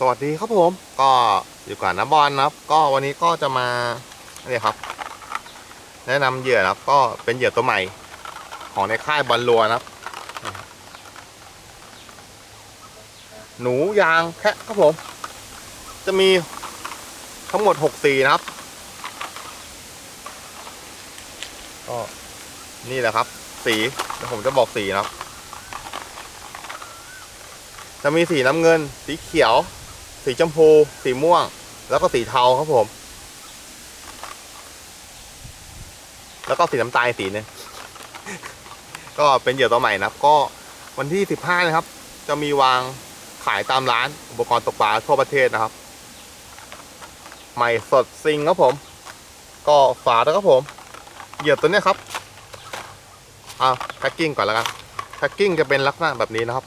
สวัสดีครับผม ก็อยู่กับน้ำบอลนะครับ ก็วันนี้ก็จะมาเนี่ยครับ แนะนำเหยื่อนะครับ ก็เป็นเหยื่อตัวใหม่ ของในค่ายบอลลัวนะครับ หนูยางแคะครับผม จะมีทั้งหมดหกสีนะครับ ก็นี่แหละครับ สีเดี๋ยวผมจะบอกสีนะครับจะมีสีน้ำเงิน สีเขียว สีชมพู สีม่วง แล้วก็สีเทาครับผม แล้วก็สีน้ำตาลอีกสีนึงก็เป็นเหยื่อตัวใหม่นะครับ ก็วันที่ 15 นะครับ จะมีวางขายตามร้านอุปกรณ์ตกปลาทั่วประเทศนะครับ ใหม่สดซิงครับผม ก็ฝากด้วยครับผมเหยื่อตัวเนี้ยครับเอาแพ็กกิ้งก่อนแล้วกันแพ็กกิ้งจะเป็นลักษณะแบบนี้นะครับ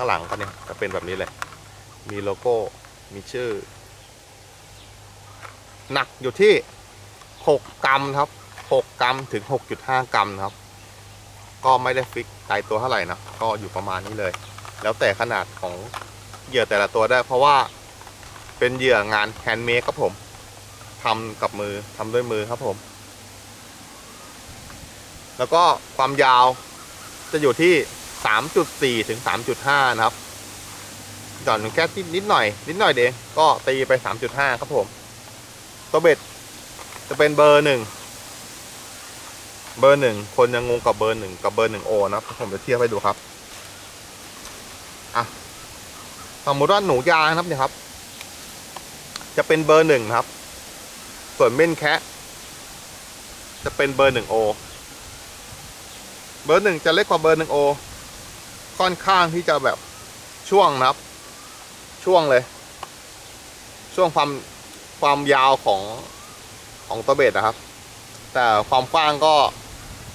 ข้างหลังก็เนี่ยจะเป็นแบบนี้เลย มีโลโก้ มีชื่อ หนักอยู่ที่ 6 กรัมครับ 6 กรัมถึง 6.5 กรัมครับ ก็ไม่ได้ฟิกตายตัวเท่าไหร่นะ ก็อยู่ประมาณนี้เลย แล้วแต่ขนาดของเหยื่อแต่ละตัวได้ เพราะว่าเป็นเหยื่องานแฮนด์เมดครับผมทำกับมือทำด้วยมือครับผม แล้วก็ความยาวจะอยู่ที่ 3.4 ถึง 3.5 นะครับหย่อนแค่นิดหน่อย นิดหน่อยเดงก็ตีไป 3.5 ครับผม ตัวเบ็ดจะเป็นเบอร์หนึ่งเบอร์หนึ่งคนยังงงกับเบอร์หนึ่งกับเบอร์หนึ่งโอนะครับผมจะเทียบให้ดูครับอะสมมติว่าหนูยางนะครับเนี่ยครับ จะเป็นเบอร์หนึ่งครับ ส่วนเม่นแคะจะเป็นเบอร์หนึ่งโอเบอร์หนึ่งจะเล็กกว่าเบอร์หนึ่งโอ ค่อนข้างที่จะแบบช่วงนะครับ ช่วงเลย ช่วงความความยาวของของตัวเบ็ดนะครับ แต่ความกว้างก็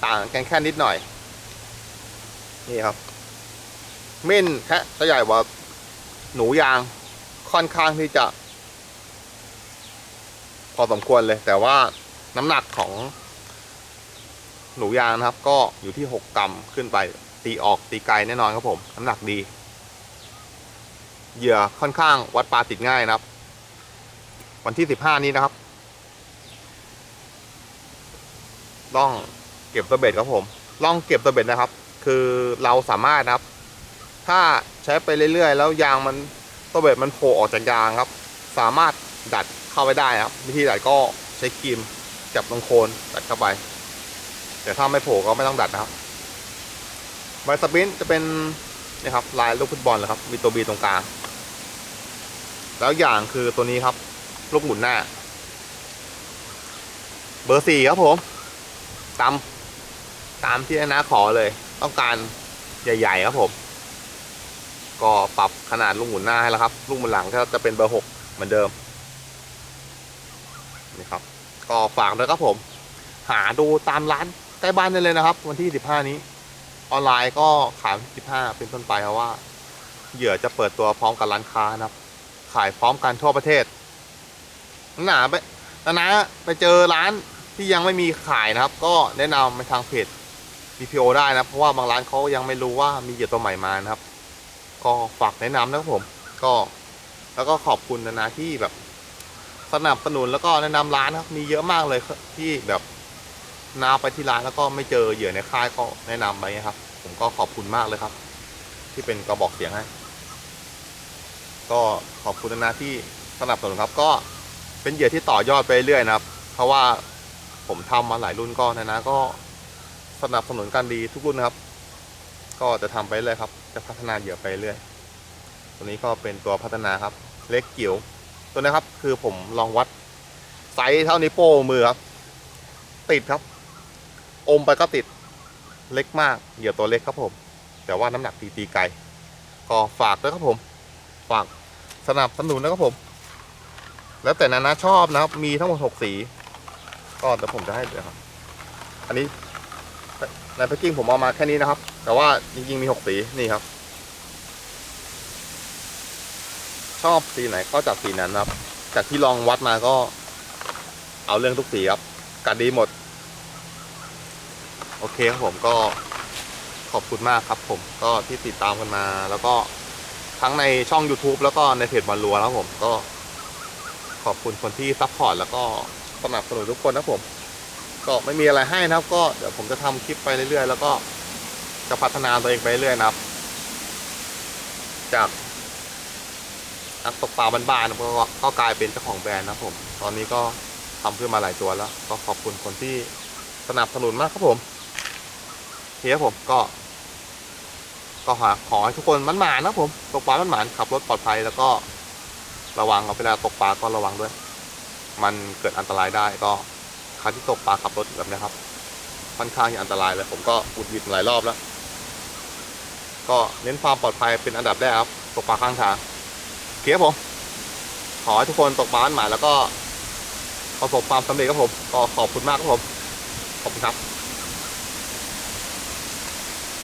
ต่างกันแค่นิดหน่อย นี่ครับเม่นแค่จะใหญ่กว่าหนูยางค่อนข้างที่จะ พอสมควรเลย แต่ว่าน้ำหนักของหนูยางนะครับ ก็อยู่ที่ 6 กรัมขึ้นไป ตีออกตีไกลแน่นอนครับผมน้ำหนักดีเหยื่อค่อนข้างวัดปลาติดง่ายนะครับ วันที่15นี้นะครับ ล่องเก็บตัวเบ็ดครับผมล่องเก็บตัวเบ็ดนะครับ คือเราสามารถนะครับ ถ้าใช้ไปเรื่อยๆ แล้วยางมันตัวเบ็ดมันโผล่ออกจากยางครับ สามารถดัดเข้าไปได้ครับ วิธีดัดก็ใช้ครีมจับตรงโคนดัดเข้าไป แต่ถ้าไม่โผล่ก็ไม่ต้องดัดนะครับ ใบสปินจะเป็นนี่ครับลายลูกฟุตบอลเลยครับ มีตัวบีตรงกลาง แล้วอย่างคือตัวนี้ครับลูกหมุนหน้า เบอร์สี่ครับผมตามตามที่นาขอเลย ต้องการใหญ่ ๆ ครับผม ก็ปรับขนาดลูกหมุนหน้าให้แล้วครับ ลูกหมุนหลังก็จะเป็นเบอร์หกเหมือนเดิมนี่ครับ ก็ฝากด้วยครับผม หาดูตามร้านใกล้บ้านได้เลยนะครับ วันที่15นี้ ออนไลน์ก็ขายวันที่15เป็นต้นไปเพราะว่า เหยื่อจะเปิดตัวพร้อมกับร้านค้านะครับ ขายพร้อมกันทั่วประเทศหนาไปนะนะไปเจอร้านที่ยังไม่มีขายนะครับ ก็แนะนำไปทางเพจ BPO ได้นะ เพราะว่าบางร้านเขายังไม่รู้ว่ามีเหยื่อตัวใหม่มานะครับ ก็ฝากแนะนำนะครับผม ก็ แล้วก็ขอบคุณนะนะที่แบบสนับสนุนแล้วก็แนะนำร้านนะครับ มีเยอะมากเลยที่แบบ น้าไปที่ร้านแล้วก็ไม่เจอเหยื่อในค่ายก็แนะนำไปนะครับ ผมก็ขอบคุณมากเลยครับ ที่เป็นกระบอกเสียงให้ ก็ขอบคุณนะที่สนับสนุนครับ ก็เป็นเหยื่อที่ต่อยอดไปเรื่อยนะครับ เพราะว่าผมทำมาหลายรุ่นก็นะนะก็สนับสนุนกันดีทุกรุ่นนะครับ ก็จะทำไปเรื่อยครับ จะพัฒนาเหยื่อไปเรื่อย ตัวนี้ก็เป็นตัวพัฒนาครับ เล็กจิ๋วตัวนี้ครับ คือผมลองวัดไซส์เท่านิ้โป้มือครับ ติดครับ อมไปก็ติดเล็กมากเหยื่อตัวเล็กครับผม แต่ว่าน้ำหนักตีตีไกลก็ฝากด้วยครับผม ฝากสนับสนุนนะครับผม แล้วแต่นานาชอบนะครับ มีทั้งหมดหกสี ก็เดี๋ยวผมจะให้เดี๋ยวครับ อันนี้ในแพ็กกิ้งผมเอามาแค่นี้นะครับ แต่ว่าจริงๆมีหกสีนี่ครับ ชอบสีไหนก็จัดสีนั้นนะครับ จากที่ลองวัดมาก็ เอาเรื่องทุกสีครับกัดดีหมด โอเคครับผมก็ขอบคุณมากครับผมก็ที่ติดตามกันมา แล้วก็ทั้งในช่อง YouTube แล้วก็ในเพจบอลลัวนะครับผมก็ ขอบคุณคนที่ซัพพอร์ตแล้วก็สนับสนุนทุกคนนะผม ก็ไม่มีอะไรให้นะครับ ก็เดี๋ยวผมจะทำคลิปไปเรื่อยๆ แล้วก็จะพัฒนาตัวเองไปเรื่อยๆนะครับ จากนักตกปลาบ้านๆก็ก็กลายเป็นเจ้าของแบรนด์นะผม ตอนนี้ก็ทำขึ้นมาหลายตัวแล้ว ก็ขอบคุณคนที่สนับสนุนมากครับผม เฮียผมก็ ก็ขอขอให้ทุกคนมันหมานนะผมตกปลามันหมานขับรถปลอดภัยแล้วก็ระวังเอาเวลาตกปลาก็ระวังด้วย มันเกิดอันตรายได้ก็ใครที่ตกปลาขับรถแบบนี้ครับ ค่อนข้างที่อันตรายเลยผมก็อุดหวิดหลายรอบแล้ว ก็เน้นความปลอดภัยเป็นอันดับแรกครับ ตกปลาข้างทางเคครับผมขอให้ทุกคนตกปลามันหมานแล้วก็ประสบความสำเร็จครับผม ก็ขอบคุณมากครับผม ขอบคุณครับ